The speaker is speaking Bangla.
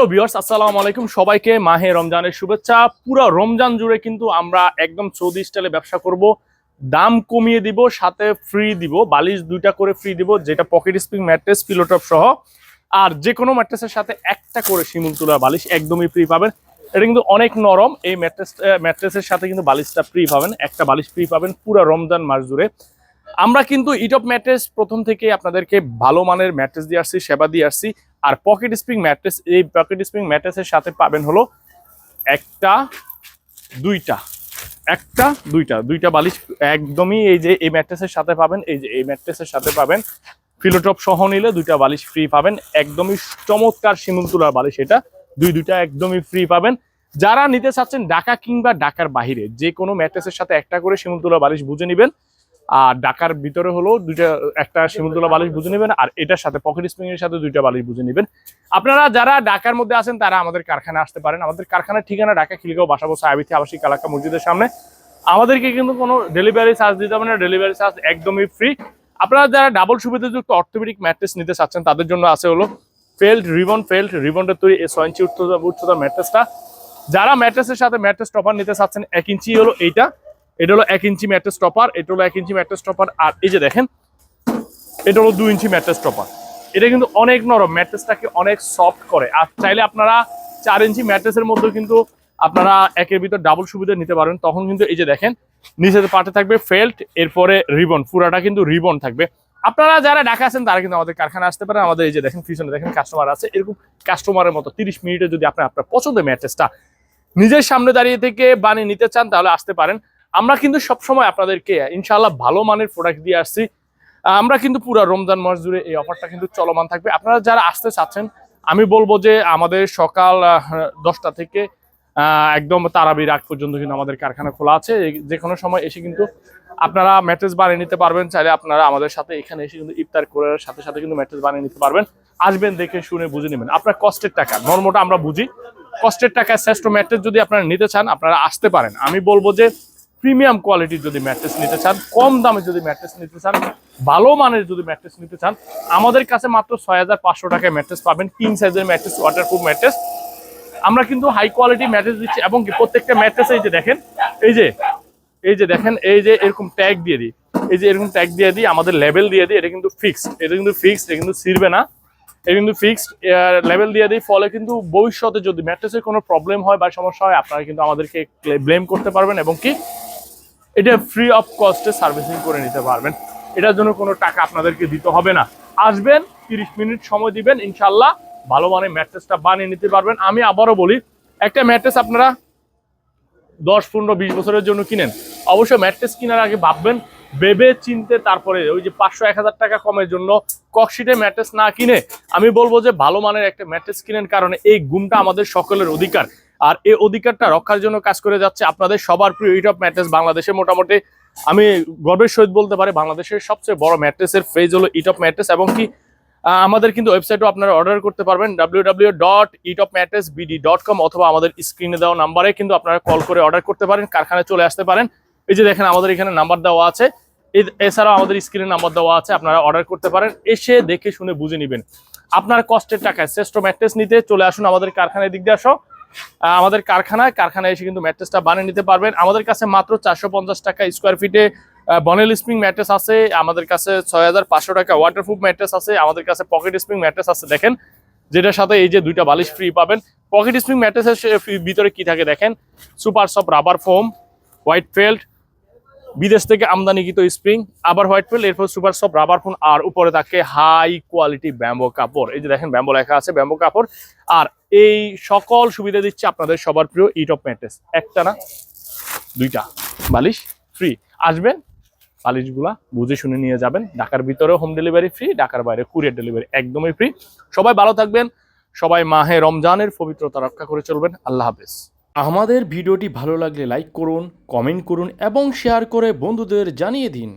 হ্যালো বিয়ার্স আসসালামু আলাইকুম। সবাইকে মাহে রমজানের শুভেচ্ছা। পুরো রমজান জুড়ে কিন্তু আমরা একদম সৌদি স্টাইলে ব্যবসা করব। দাম কমিয়ে দিব, সাথে ফ্রি দিব, বালিশ দুইটা করে ফ্রি দিব, যেটা পকেট স্প্রিং ম্যাট্রেস পিলোটপ সহ। আর যে কোনো ম্যাট্রেসের সাথে একটা করে শিমুল তুলা বালিশ একদমই ফ্রি পাবেন। এটা কিন্তু অনেক নরম। এই ম্যাট্রেস ম্যাট্রেসের সাথে কিন্তু বালিশটা ফ্রি পাবেন। একটা বালিশ ফ্রি পাবেন পুরো রমজান মাস জুড়ে। আমরা কিন্তু ইট অফ ম্যাট্রেস প্রথম থেকে আপনাদেরকে ভালো মানের ম্যাট্রেস দিয়ে আসছি, সেবা দিয়ে আসছি। আর পকেট স্প্রিং ম্যাট্রেস এই পকেট স্প্রিং ম্যাট্রেসের সাথে পাবেন হলো একটা, দুইটা একটা, দুইটা দুইটা বালিশ একদমই এই যে এই ম্যাট্রেসের সাথে পাবেন, এই যে এই ম্যাট্রেসের সাথে পাবেন। ফিলোটপ সহ নিলে দুইটা বালিশ ফ্রি পাবেন। একদমই চমৎকার শিমুল তুলার বালিশ এটা। দুই দুইটা একদমই ফ্রি পাবেন। যারা নিতে চাচ্ছেন ঢাকা কিংবা ঢাকার বাহিরে যে কোনো ম্যাট্রেসের সাথে একটা করে শিমুল তুলা বালিশ বুঝে নেবেন। আর ঢাকার ভিতরে হলো দুইটা, একটা শিমুলতলা বালিশ বুঝে নেবেন আর এটার সাথে পকেট স্প্রিং এর সাথে দুইটা বালিশ বুঝে নেবেন। আপনারা যারা ঢাকার মধ্যে আছেন, তারা আমাদের কারখানা আসতে পারেন। আমাদের কারখানার ঠিকানা ঢাকা খিলগাঁও বাসাবো সাহাবিথি আবাসিক এলাকা মসজিদের সামনে। আমাদেরকে কিন্তু কোনো ডেলিভারি চার্জ দিতে হবে না। ডেলিভারি চার্জ একদমই ফ্রি আপনারা যারা ডাবল সুবিধাযুক্ত অর্থোপেডিক ম্যাট্রেস নিতে চাচ্ছেন, তাদের জন্য আছে হলো ফেল্ড রিবন ফেল্ড রিবনটা তৈরি এই ছয় ইঞ্চি উচ্চতা উচ্চতার ম্যাট্রেসটা যারা ম্যাট্রেসের সাথে ম্যাট্রেস টপার নিতে চাচ্ছেন, এক ইঞ্চি হলো এইটা। এটা হলো এক ইঞ্চি ম্যাট্রেস টপার, এটা হলো এক ইঞ্চি ম্যাট্রেস টপার, আর এই যে দেখেন, এটা হলো দুই ইঞ্চি ম্যাট্রেস টপার। এটা কিন্তু অনেক নরম, ম্যাট্রেসটাকে অনেক সফট করে। আর চাইলে আপনারা চার ইঞ্চি ম্যাট্রেসের মধ্যে কিন্তু আপনারা একের ভিতর ডাবল সুবিধা নিতে পারবেন তখন কিন্তু এই যে দেখেন নিচেতে পাটে থাকবে ফেল্ট এরপরে রিবন পুরাটা কিন্তু রিবন থাকবে। আপনারা যারা ঢাকা আছেন, তারা কিন্তু আমাদের কারখানা আসতে পারেন। আমাদের এই যে দেখেন, পিছনে দেখেন কাস্টমার আছে, এরকম কাস্টমারের মতো তিরিশ মিনিটে যদি আপনি আপনার পছন্দের ম্যাট্রেসটা নিজের সামনে দাঁড়িয়ে থেকে বানিয়ে নিতে চান, তাহলে আসতে পারেন। আমরা কিন্তু সবসময় আপনাদেরকে ইনশাআল্লাহ ভালো মানের প্রোডাক্ট দিয়ে আসছি। আমরা কিন্তু পুরো রমজান মাস জুড়ে এই অফারটা কিন্তু চলমান থাকবে। আপনারা যারা আসতে চাচ্ছেন, আমি বলব যে আমাদের সকাল দশটা থেকে একদম তারাবির আগ পর্যন্ত কিন্তু আমাদের কারখানা খোলা আছে। যে কোনো সময় এসে কিন্তু আপনারা ম্যাট্রেস বানিয়ে নিতে পারবেন। চাইলে আপনারা আমাদের সাথে এখানে এসে কিন্তু ইফতার করার সাথে সাথে কিন্তু ম্যাট্রেস বানিয়ে নিতে পারবেন। আসবেন, দেখে শুনে বুঝে নেবেন। আপনার কষ্টের টাকা নর্মটা আমরা বুঝি। কষ্টের টাকা শ্রেষ্ঠ ম্যাট্রেস যদি আপনারা নিতে চান, আপনারা আসতে পারেন। আমি বলব যে প্রিমিয়াম কোয়ালিটির যদি ম্যাট্রেস নিতে চান, কম দামে যদি ম্যাট্রেস নিতে চান, ভালো মানের যদি ম্যাট্রেস নিতে চান, আমাদের কাছে মাত্র ছয় হাজার পাঁচশো টাকায় ম্যাট্রেস পাবেন কিং সাইজের ম্যাট্রেস ওয়াটারপ্রুফ ম্যাট্রেস। আমরা কিন্তু হাই কোয়ালিটি ম্যাট্রেস দিচ্ছি এবং প্রত্যেকটা ম্যাট্রেস, এই যে দেখেন, এই যে এই যে দেখেন, এই যে এরকম ট্যাগ দিয়ে দিই, এই যে এরকম ট্যাগ দিয়ে দিই, আমাদের লেভেল দিয়ে দিই, এটা কিন্তু ফিক্সড এটা কিন্তু ফিক্সড এটা কিন্তু ছিড়বে না। এটা কিন্তু ফিক্সড লেভেল দিয়ে দিই, ফলে কিন্তু ভবিষ্যতে যদি ম্যাট্রেসের কোনো প্রবলেম হয় বা সমস্যা হয়, আপনারা কিন্তু আমাদেরকে ব্লেম করতে পারবেন এবং কি এটা ফ্রি অফ কস্টে সার্ভিসিং করে নিতে পারবেন। এটার জন্য কোনো টাকা আপনাদেরকে দিতে হবে না। আসবেন, তিরিশ মিনিট সময় দিবেন ইনশাল্লাহ ভালো মানের ম্যাট্রেসটা বানিয়ে নিতে পারবেন। আমি আবারও বলি, একটা ম্যাট্রেস আপনারা দশ, পনেরো, বিশ বছরের জন্য কিনেন অবশ্যই ম্যাট্রেস কেনার আগে ভাববেন, ভেবে চিনতে তারপরে ওই যে পাঁচশো, এক হাজার টাকা কমের জন্য ককশিটে ম্যাট্রেস না কিনে আমি বলব যে ভালো মানের একটা ম্যাট্রেস কিনেন, কারণে এই গুমটা আমাদের সকলের অধিকার। আর এই অধিকারটা রক্ষার জন্য কাজ করে যাচ্ছে আপনাদের সবার প্রিয় ইটপ ম্যাট্রেস বাংলাদেশে মোটামুটি, আমি গর্বের সহিত বলতে পারি, বাংলাদেশের সবচেয়ে বড় ম্যাট্রেসের ফেজ হলো ইটপ ম্যাট্রেস এবং কি আমাদের কিন্তু ওয়েবসাইটও আপনারা অর্ডার করতে পারবেন কম অথবা আমাদের স্ক্রিনে দেওয়া নাম্বারে কিন্তু আপনারা কল করে অর্ডার করতে পারেন, কারখানায় চলে আসতে পারেন। এই যে দেখেন, আমাদের এখানে নাম্বার দেওয়া আছে। এছাড়াও আমাদের স্ক্রিনে নাম্বার দেওয়া আছে, আপনারা অর্ডার করতে পারেন, এসে দেখে শুনে বুঝে নেবেন। আপনার কষ্টের টাকায় শ্রেষ্ঠ ম্যাট্রেস নিতে চলে আসুন আমাদের কারখানায়, দিক দিয়ে আসো। আমাদের কারখানায় কারখানায় এসে কিন্তু ম্যাট্রেসটা বানিয়ে নিতে পারবেন। আমাদের কাছে মাত্র চারশো পঞ্চাশ টাকা স্কোয়ার ফিটে বনেল স্প্রিং ম্যাট্রেস আছে, আমাদের কাছে ছয় হাজার পাঁচশো টাকা ওয়াটারপ্রুফ ম্যাট্রেস আছে, আমাদের কাছে পকেট স্প্রিং ম্যাট্রেস আছে, দেখেন। যেটার সাথে এই যে দুইটা বালিশ ফ্রি পাবেন। পকেট স্প্রিং ম্যাট্রেসের ভিতরে কি থাকে দেখেন? Super soft rubber foam white felt বিদেশ থেকে আমদানিকৃত স্প্রিং, আবার হোয়াইট ফেল এরপর সুপার সফট, রাবার ফোন, আর উপরে থাকে হাই কোয়ালিটি ব্যাম্বো কাপড়। এই যে দেখেন ব্যাম্বো লেখা আছে, ব্যাম্বো কাপড়। আর এই সকল সুবিধা দিচ্ছে আপনাদের সবার প্রিয় ইট অফ ম্যাট্রেস একটা না, দুইটা। বালিশ ফ্রি আসবেন, বালিশগুলা বুঝে শুনে নিয়ে যাবেন। ঢাকার ভিতরে হোম ডেলিভারি ফ্রি ঢাকার বাইরে কুরিয়ার ডেলিভারি একদমই ফ্রি সবাই ভালো থাকবেন, সবাই মাহে রমজানের পবিত্রতা রক্ষা করে চলবেন। আল্লাহ হাফেজ। আমাদের ভিডিওটি ভালো লাগলে লাইক করুন কমেন্ট করুন এবং শেয়ার করে বন্ধুদের জানিয়ে দিন।